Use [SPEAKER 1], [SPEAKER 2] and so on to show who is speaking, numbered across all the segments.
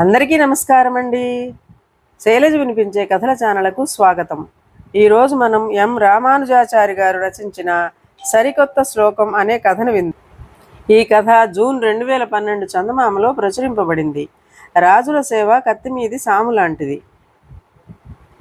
[SPEAKER 1] అందరికీ నమస్కారం అండి. శైలజ వినిపించే కథల ఛానళ్ళకు స్వాగతం. ఈరోజు మనం ఎం రామానుజాచారి గారు రచించిన సరికొత్త శ్లోకం అనే కథను వింది. ఈ కథ జూన్ రెండు వేల పన్నెండు చందమామలో ప్రచురింపబడింది. రాజుల సేవ కత్తిమీది సాము లాంటిది.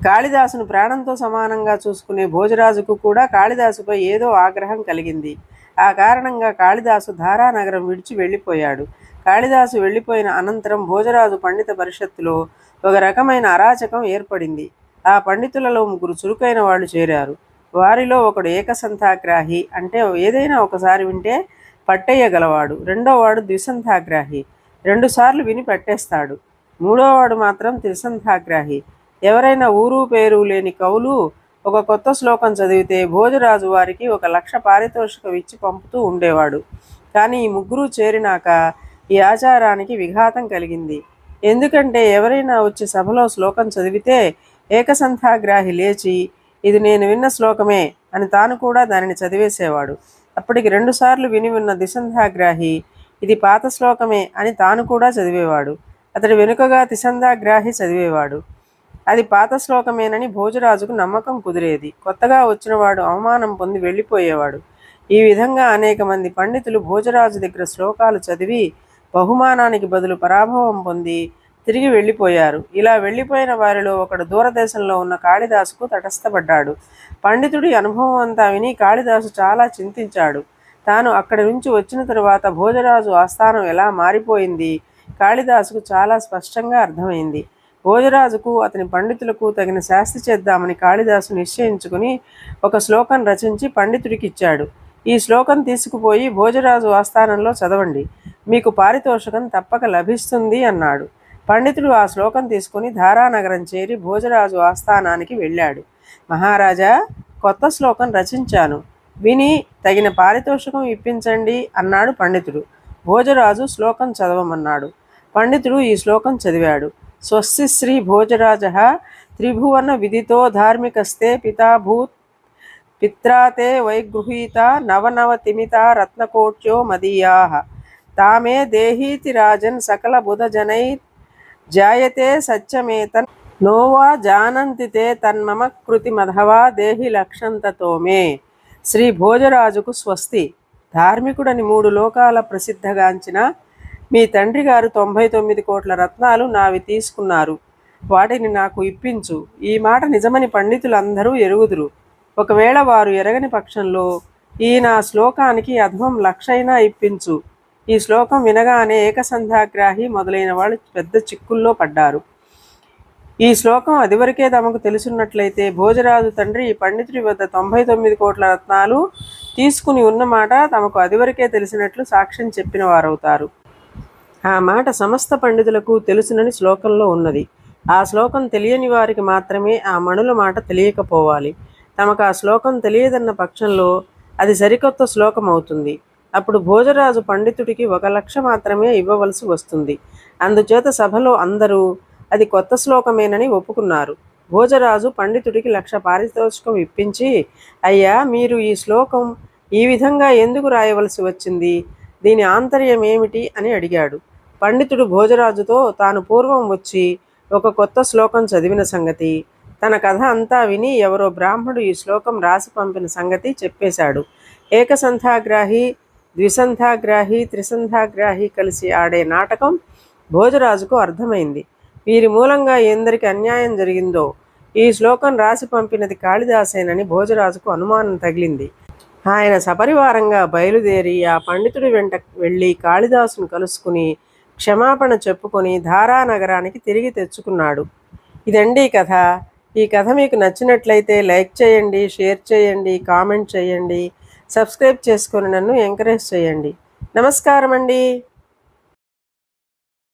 [SPEAKER 1] కాళిదాసును ప్రాణంతో సమానంగా చూసుకునే భోజరాజుకు కూడా కాళిదాసుపై ఏదో ఆగ్రహం కలిగింది. ఆ కారణంగా కాళిదాసు ధారానగరం విడిచి వెళ్ళిపోయాడు. కాళిదాసు వెళ్ళిపోయిన అనంతరం భోజరాజు పండిత పరిషత్తులో ఒక రకమైన అరాచకం ఏర్పడింది. ఆ పండితులలో ముగ్గురు చురుకైన వాళ్ళు చేరారు. వారిలో ఒకడు ఏకసంతాగ్రాహి అంటే ఏదైనా ఒకసారి వింటే పట్టేయగలవాడు. రెండోవాడు ద్విసంతాగ్రాహి రెండుసార్లు విని పట్టేస్తాడు. మూడోవాడు మాత్రం త్రిసంతాగ్రాహి ఎవరైనా ఊరు పేరు లేని కవులు ఒక కొత్త శ్లోకం చదివితే భోజరాజు వారికి ఒక లక్ష పారితోషికం ఇచ్చి పంపుతూ ఉండేవాడు. కానీ ఈ ముగ్గురు చేరినాక ఈ ఆచారానికి విఘాతం కలిగింది. ఎందుకంటే ఎవరైనా వచ్చి సభలో శ్లోకం చదివితే ఏకసంథాగ్రాహి లేచి ఇది నేను విన్న శ్లోకమే అని తాను కూడా దానిని చదివేసేవాడు. అప్పటికి రెండుసార్లు విని ఉన్న దిశంధాగ్రాహి ఇది పాత శ్లోకమే అని తాను కూడా చదివేవాడు. అతడి వెనుకగా తిసంధాగ్రాహి చదివేవాడు. అది పాత శ్లోకమేనని భోజరాజుకు నమ్మకం కుదిరేది. కొత్తగా వచ్చినవాడు అవమానం పొంది వెళ్ళిపోయేవాడు. ఈ విధంగా అనేక మంది పండితులు భోజరాజు దగ్గర శ్లోకాలు చదివి బహుమానానికి బదులు పరాభవం పొంది తిరిగి వెళ్ళిపోయారు. ఇలా వెళ్ళిపోయిన వారిలో ఒకడు దూరదేశంలో ఉన్న కాళిదాసుకు తటస్థపడ్డాడు. పండితుడి అనుభవం అంతా విని కాళిదాసు చాలా చింతించాడు. తాను అక్కడి నుంచి వచ్చిన తరువాత భోజరాజు ఆస్థానం ఎలా మారిపోయింది? కాళిదాసుకు చాలా స్పష్టంగా అర్థమైంది. భోజరాజుకు అతని పండితులకు తగిన శాస్తి చేద్దామని కాళిదాసు నిశ్చయించుకుని ఒక శ్లోకం రచించి పండితుడికి ఇచ్చాడు. ఈ శ్లోకం తీసుకుపోయి భోజరాజు ఆస్థానంలో చదవండి. మీకు పారితోషికం తప్పక లభిస్తుంది అన్నాడు. పండితుడు ఆ శ్లోకం తీసుకుని ధారానగరం చేరి భోజరాజు ఆస్థానానికి వెళ్ళాడు. మహారాజా కొత్త శ్లోకం రచించాను. విని తగిన పారితోషికం ఇప్పించండి అన్నాడు పండితుడు. భోజరాజు శ్లోకం చదవమన్నాడు. పండితుడు ఈ శ్లోకం చదివాడు. స్వస్తి శ్రీ భోజరాజ త్రిభువన విదితో ధార్మికస్తే పితాభూత్ పిత్రాతే వైగృహీత నవనవతిమిత రత్నకోట్యో మదీయా తామే దేహీతి రాజన్ సకల బుధజనై జాయతే సత్యమేతన్ నోవా జానంతి తే తన్మమ కృతి మధవా దేహి లక్షంతతో మే శ్రీ భోజరాజుకు స్వస్తి ధార్మికుడని మూడు లోకాల ప్రసిద్ధగాంచిన మీ తండ్రి గారు తొంభై తొమ్మిది కోట్ల రత్నాలు నావి తీసుకున్నారు. వాటిని నాకు ఇప్పించు. ఈ మాట నిజమని పండితులందరూ ఎరుగుదురు. ఒకవేళ వారు ఎరగని పక్షంలో ఈ నా శ్లోకానికి అధమం లక్షైనా ఇప్పించు. ఈ శ్లోకం వినగానే ఏకసంధ్యాగ్రాహి మొదలైన వాళ్ళు పెద్ద చిక్కుల్లో పడ్డారు. ఈ శ్లోకం అదివరకే తమకు తెలుసున్నట్లయితే భోజరాజు తండ్రి ఈ పండితుడి వద్ద తొంభై తొమ్మిది కోట్ల రత్నాలు తీసుకుని ఉన్నమాట తమకు అదివరకే తెలిసినట్లు సాక్ష్యం చెప్పిన వారవుతారు. ఆ మాట సమస్త పండితులకు తెలుసునని శ్లోకంలో ఉన్నది. ఆ శ్లోకం తెలియని వారికి మాత్రమే ఆ మణుల మాట తెలియకపోవాలి. తమకు ఆ శ్లోకం తెలియదన్న పక్షంలో అది సరికొత్త శ్లోకం అవుతుంది అప్పుడు భోజరాజు పండితుడికి ఒక లక్ష మాత్రమే ఇవ్వవలసి వస్తుంది. అందుచేత సభలో అందరూ అది కొత్త శ్లోకమేనని ఒప్పుకున్నారు. భోజరాజు పండితుడికి లక్ష పారితోషికం ఇప్పించి అయ్యా మీరు ఈ శ్లోకం ఈ విధంగా ఎందుకు రాయవలసి వచ్చింది? దీని ఆంతర్యం ఏమిటి అని అడిగాడు. పండితుడు భోజరాజుతో తాను పూర్వం వచ్చి ఒక కొత్త శ్లోకం చదివిన సంగతి. తన కథ అంతా విని ఎవరో బ్రాహ్మడు ఈ శ్లోకం రాసి పంపిన సంగతి చెప్పేశాడు. ఏకసంధాగ్రాహి ద్విసంధాగ్రాహి త్రిసంధాగ్రాహి కలిసి ఆడే నాటకం భోజరాజుకు అర్థమైంది. వీరి మూలంగా ఎందరికి అన్యాయం జరిగిందో ఈ శ్లోకం రాసి పంపినది కాళిదాసేనని భోజరాజుకు అనుమానం తగిలింది. ఆయన సపరివారంగా బయలుదేరి ఆ పండితుడి వెంట వెళ్ళి కాళిదాసును కలుసుకుని క్షమాపణ చెప్పుకొని ధారానగరానికి తిరిగి తెచ్చుకున్నాడు. ఇదండి కథ. ఈ కథ మీకు నచ్చినట్లయితే లైక్ చేయండి షేర్ చేయండి కామెంట్ చేయండి సబ్స్క్రైబ్ చేసుకొని నన్ను ఎంకరేజ్ చేయండి. నమస్కారం అండి